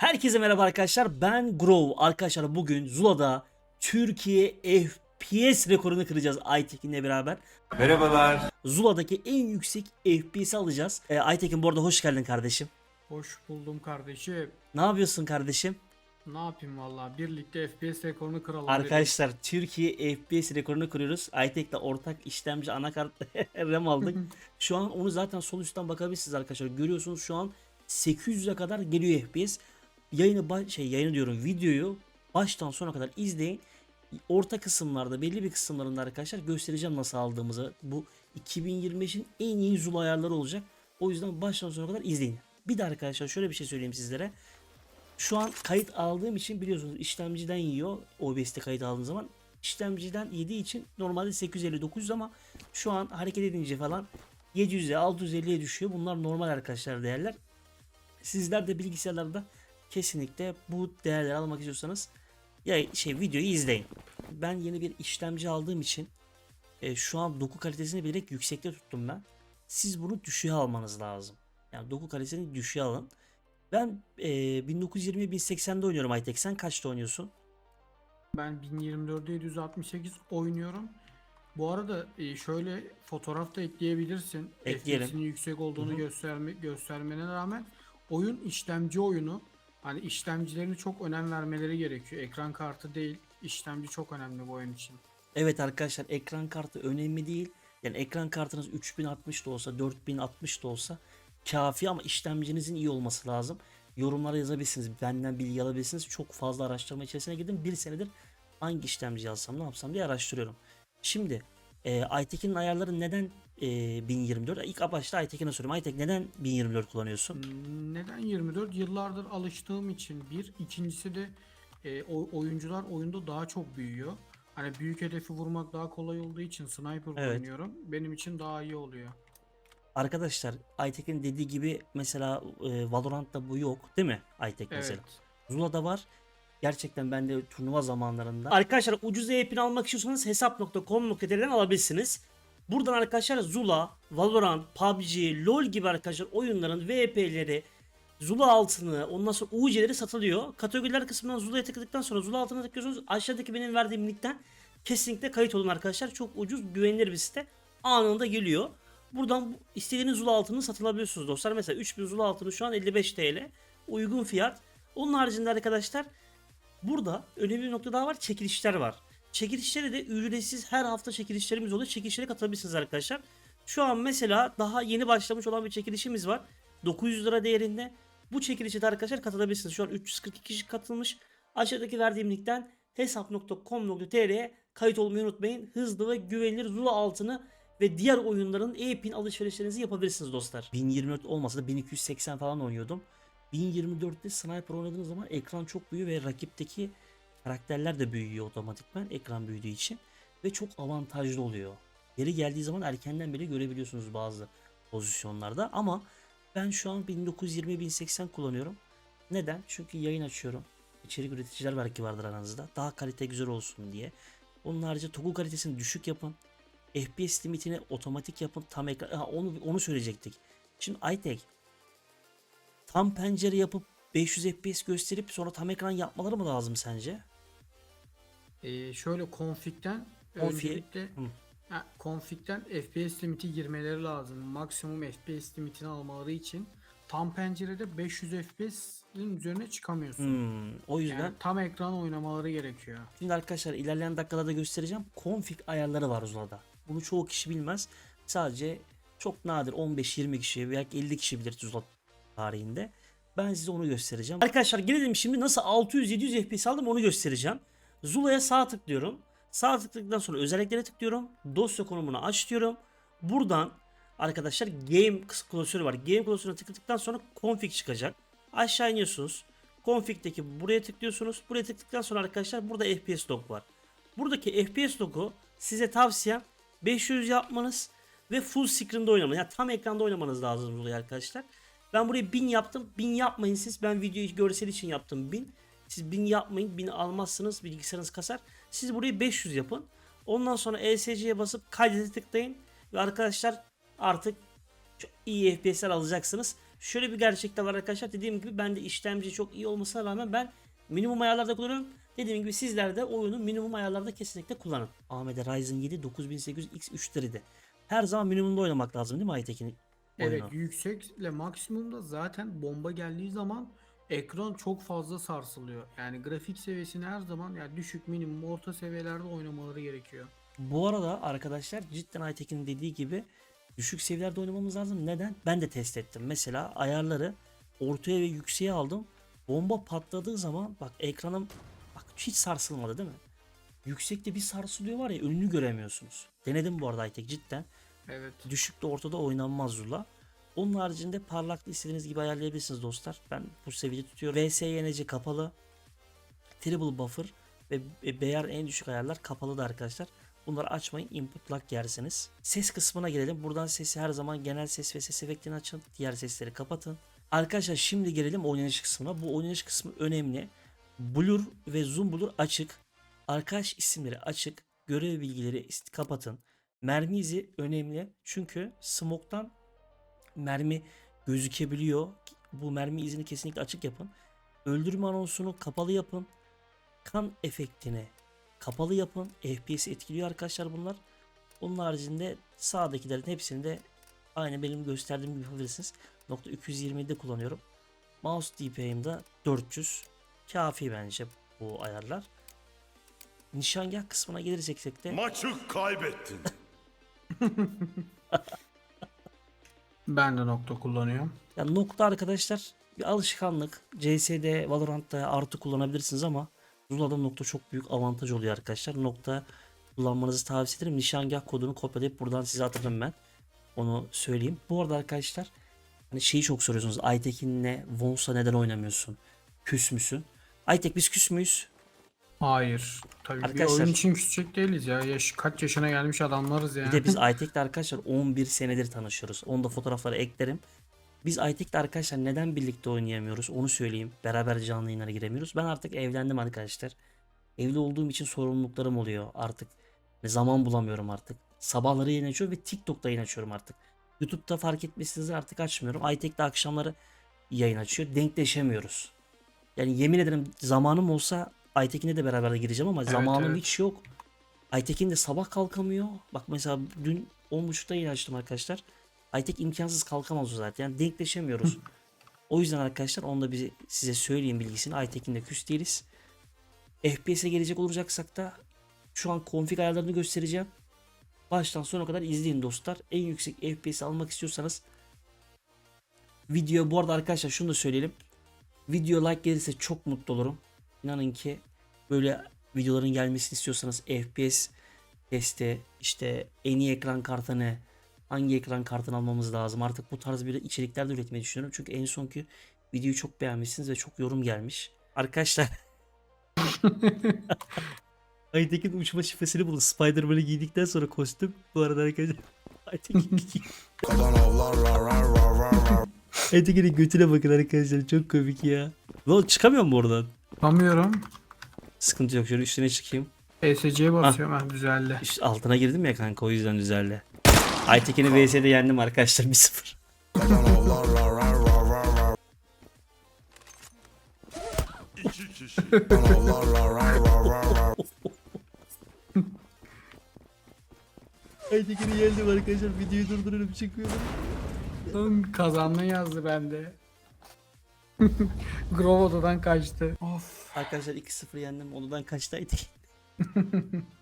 Herkese merhaba arkadaşlar. Ben Grow. Arkadaşlar bugün Zula'da Türkiye FPS rekorunu kıracağız Aytekin'le beraber. Merhabalar. Zula'daki en yüksek FPS'i alacağız. Ee, Aytekin bu arada hoş geldin kardeşim. Hoş buldum kardeşim. Ne yapıyorsun kardeşim? Ne yapayım valla birlikte FPS rekorunu kıralım. Arkadaşlar Türkiye FPS rekorunu kırıyoruz. Aytek'le ortak işlemci anakart RAM aldık. Şu an onu zaten sol üstten bakabilirsiniz arkadaşlar. Görüyorsunuz şu an 800'e kadar geliyor FPS. Yayını şey yayını diyorum videoyu baştan sona kadar izleyin. Orta kısımlarda belli bir kısımlarında arkadaşlar göstereceğim nasıl aldığımızı. Bu 2025'in en iyi Zula ayarları olacak. O yüzden baştan sona kadar izleyin. Bir de arkadaşlar şöyle bir şey söyleyeyim sizlere. Şu an kayıt aldığım için biliyorsunuz işlemciden yiyor. OBS'te kayıt aldığım zaman. işlemciden yediği için normalde 850-900 ama şu an hareket edince falan 700'e 650'ye düşüyor. Bunlar normal arkadaşlar değerler. Sizler de bilgisayarlarda kesinlikle bu değerleri almak istiyorsanız ya şey videoyu izleyin. Ben yeni bir işlemci aldığım için e, şu an doku kalitesini bilerek yüksekte tuttum ben. Siz bunu düşüğe almanız lazım. Yani doku kalitesini düşüğe alın. Ben e, 1920-1080'de oynuyorum Aytek. Sen kaçta oynuyorsun? Ben 1024'de 768 oynuyorum. Bu arada e, şöyle fotoğraf da ekleyebilirsin. Ekleyelim. FPS'inin yüksek olduğunu Hı hı. gösterme göstermene rağmen oyun işlemci oyunu. Hani işlemcilerine çok önem vermeleri gerekiyor. Ekran kartı değil, işlemci çok önemli bu oyun için. Evet arkadaşlar ekran kartı önemli değil. Yani ekran kartınız 3060 da olsa 4060 da olsa kafi ama işlemcinizin iyi olması lazım. Yorumlara yazabilirsiniz. Benden bilgi alabilirsiniz. Çok fazla araştırma içerisine girdim. Bir senedir hangi işlemci alsam ne yapsam diye araştırıyorum. Şimdi e, Aytekin'in ayarları neden e, 1024? İlk başta Aytekin'e soruyorum. Aytek neden 1024 kullanıyorsun? Hmm, Neden 24? Yıllardır alıştığım için bir. İkincisi de e, oyuncular oyunda daha çok büyüyor. Hani büyük hedefi vurmak daha kolay olduğu için sniper Evet. oynuyorum. Benim için daha iyi oluyor. Arkadaşlar Aytek'in dediği gibi mesela e, Valorant'ta bu yok değil mi Aytek mesela? Evet. Zula'da var. Gerçekten ben de turnuva zamanlarında. Arkadaşlar ucuz EP'ni almak istiyorsanız hesap.com.tr'den alabilirsiniz. Buradan arkadaşlar Zula, Valorant, PUBG, LoL gibi arkadaşlar oyunların VP'leri, Zula altını, ondan sonra UC'leri satılıyor. Kategoriler kısmından Zula'ya tıkladıktan sonra Zula altına tıklıyorsunuz. Aşağıdaki benim verdiğim linkten kesinlikle kayıt olun arkadaşlar. Çok ucuz, güvenilir bir site. Anında geliyor. Buradan bu- istediğiniz Zula altını satılabiliyorsunuz dostlar. Mesela 3000 Zula altını şu an 55 TL. Uygun fiyat. Onun haricinde arkadaşlar burada önemli bir nokta daha var. Çekilişler var. Çekilişlere de ücretsiz her hafta çekilişlerimiz oluyor. Çekilişlere katılabilirsiniz arkadaşlar. Şu an mesela daha yeni başlamış olan bir çekilişimiz var. 900 lira değerinde. Bu çekilişe de arkadaşlar katılabilirsiniz. Şu an 342 kişi katılmış. Aşağıdaki verdiğim linkten hesap.com.tr'ye kayıt olmayı unutmayın. Hızlı ve güvenilir Zula altını ve diğer oyunların e-pin alışverişlerinizi yapabilirsiniz dostlar. 1024 olmasa da 1280 falan oynuyordum. 1024'te sniper oynadığınız zaman ekran çok büyüyor ve rakipteki karakterler de büyüyor otomatikman ekran büyüdüğü için ve çok avantajlı oluyor. Yeri geldiği zaman erkenden bile görebiliyorsunuz bazı pozisyonlarda ama ben şu an 1920-1080 kullanıyorum. Neden? Çünkü yayın açıyorum. İçerik üreticiler belki vardır aranızda. Daha kalite güzel olsun diye. Onun harici toggle kalitesini düşük yapın. FPS limitini otomatik yapın. Tam ekran. Ha, onu, onu söyleyecektik. Şimdi iTech tam pencere yapıp 500 FPS gösterip sonra tam ekran yapmaları mı lazım sence? E, şöyle config'ten Config- öncelikle Hı. ha, config'ten FPS limiti girmeleri lazım. Maksimum FPS limitini almaları için tam pencerede 500 FPS'in üzerine çıkamıyorsun. Hmm, o yüzden Yani tam ekran oynamaları gerekiyor. Şimdi arkadaşlar ilerleyen dakikalarda göstereceğim. Config ayarları var Zula'da. Bunu çoğu kişi bilmez. Sadece çok nadir 15-20 kişi veya 50 kişi bilir Zula tarihinde. Ben size onu göstereceğim. Arkadaşlar gelelim şimdi nasıl 600-700 FPS aldım onu göstereceğim. Zula'ya sağ tıklıyorum. Sağ tıkladıktan sonra özelliklere tıklıyorum. Dosya konumunu aç diyorum. Buradan arkadaşlar game klasörü var. Game klasörüne tıkladıktan sonra config çıkacak. Aşağı iniyorsunuz. Config'deki buraya tıklıyorsunuz. Buraya tıkladıktan sonra arkadaşlar burada FPS log var. Buradaki FPS logu size tavsiyem 500 yapmanız ve full screen'de oynamanız. Yani tam ekranda oynamanız lazım buraya arkadaşlar. Ben buraya 1000 yaptım. 1000 yapmayın siz. Ben videoyu görsel için yaptım 1000. Siz 1000 yapmayın. 1000 almazsınız. Bilgisayarınız kasar. Siz burayı 500 yapın. Ondan sonra ESC'ye basıp kaydete tıklayın. Ve arkadaşlar artık çok iyi FPS'ler alacaksınız. şöyle bir gerçek de var arkadaşlar. Dediğim gibi ben de işlemci çok iyi olmasına rağmen ben minimum ayarlarda kullanıyorum. Dediğim gibi sizler de oyunu minimum ayarlarda kesinlikle kullanın. AMD Ryzen 7 9800X3'leri Her zaman minimumda oynamak lazım değil mi Aytekin? Evet oyunu? yüksekle maksimumda zaten bomba geldiği zaman ekran çok fazla sarsılıyor. Yani grafik seviyesini her zaman yani düşük minimum orta seviyelerde oynamaları gerekiyor. Bu arada arkadaşlar cidden Aytekin'in dediği gibi düşük seviyelerde oynamamız lazım. Neden? Ben de test ettim. Mesela ayarları ortaya ve yükseğe aldım. Bomba patladığı zaman bak ekranım bak hiç sarsılmadı değil mi? Yüksekte bir sarsılıyor var ya önünü göremiyorsunuz. Denedim bu arada Aytek cidden. Evet. Düşükte ortada oynanmaz Zula. Onun haricinde parlaklığı istediğiniz gibi ayarlayabilirsiniz dostlar. Ben bu seviyede tutuyorum. VSYNC kapalı. Triple buffer ve ve BR en düşük ayarlar kapalı da arkadaşlar. Bunları açmayın input lag yersiniz. Ses kısmına gelelim. Buradan sesi her zaman genel ses ve ses efektini açın. Diğer sesleri kapatın. Arkadaşlar şimdi gelelim oynanış kısmına. Bu oynanış kısmı önemli. Blur ve zoom blur açık. Arkadaş isimleri açık. Görev bilgileri kapatın. Mermi izi önemli. Çünkü smoke'tan mermi gözükebiliyor. Bu mermi izini kesinlikle açık yapın. Öldürme anonsunu kapalı yapın. Kan efektini kapalı yapın. FPS etkiliyor arkadaşlar bunlar. Onun haricinde sağdakilerin hepsini de aynı benim gösterdiğim gibi yapabilirsiniz. Nokta 220'de kullanıyorum. Mouse DPI'm de 400. Kafi bence bu ayarlar. Nişangah kısmına gelirsek de Maçı kaybettin. Ben de nokta kullanıyorum. Ya nokta arkadaşlar bir alışkanlık. CS'de, Valorant'ta artı kullanabilirsiniz ama Zula'da nokta çok büyük avantaj oluyor arkadaşlar. Nokta kullanmanızı tavsiye ederim. Nişangah kodunu kopyalayıp buradan size atarım ben. Onu söyleyeyim. Bu arada arkadaşlar hani şeyi çok soruyorsunuz. Aytekin'le Vons'a neden oynamıyorsun? Küs müsün? Aytek biz küs müyüz? Hayır. Tabii bir Arkadaşlar- oyun için küçük değiliz ya. Yaş, kaç yaşına gelmiş adamlarız ya. Bir de biz Aytek'le arkadaşlar 11 senedir tanışıyoruz. Onu da fotoğraflara eklerim. Biz Aytek'le arkadaşlar neden birlikte oynayamıyoruz onu söyleyeyim. Beraber canlı yayınlara giremiyoruz. Ben artık evlendim arkadaşlar. Evli olduğum için sorumluluklarım oluyor artık. Ve zaman bulamıyorum artık. Sabahları yayın açıyorum ve TikTok'ta yayın açıyorum artık. YouTube'da fark etmişsiniz artık açmıyorum. Aytek de akşamları yayın açıyor. Denkleşemiyoruz. Yani yemin ederim zamanım olsa Aytekin'le de beraber de gireceğim ama Evet, zamanım evet. hiç yok. Aytekin de sabah kalkamıyor. Bak mesela dün 10.30'da yayın açtım arkadaşlar. Aytek imkansız kalkamaz o zaten. Yani denkleşemiyoruz. o yüzden arkadaşlar onu da bize, size söyleyeyim bilgisini. Aytekin'le küs değiliz. FPS'e gelecek olacaksak da şu an config ayarlarını göstereceğim. Baştan sona kadar izleyin dostlar. En yüksek FPS almak istiyorsanız video bu arada arkadaşlar şunu da söyleyelim. Video like gelirse çok mutlu olurum. İnanın ki böyle videoların gelmesini istiyorsanız FPS testi işte en iyi ekran kartı ne hangi ekran kartını almamız lazım? Artık bu tarz bir içerikler de üretmeyi düşünüyorum. Çünkü en sonki videoyu çok beğenmişsiniz ve çok yorum gelmiş. Arkadaşlar. Aytekin uçma şifresini buldu. Spider-Man'i giydikten sonra kostüm. Bu arada arkadaşlar Aytekin. Aytekin'in götüne bakın arkadaşlar. Çok komik ya. Lan çıkamıyor mu oradan? Tutamıyorum. Sıkıntı yok şöyle üstüne çıkayım ESC'ye basıyorum. Ha düzeldi. Üst altına girdim ya kanka o yüzden düzeldi. Aytekin'i VS'de yendim arkadaşlar 1-0. Kalan avlar rar rar rar rar rar. İki kişi. Kalan avlar rar rar rar rar rar. Aytekin'i yendim arkadaşlar videoyu durduruyorum çıkıyorum. Lan Kazandın yazdı bende. Grove odadan kaçtı. Of. Arkadaşlar 2-0 yendim odadan kaçtı Aytekin.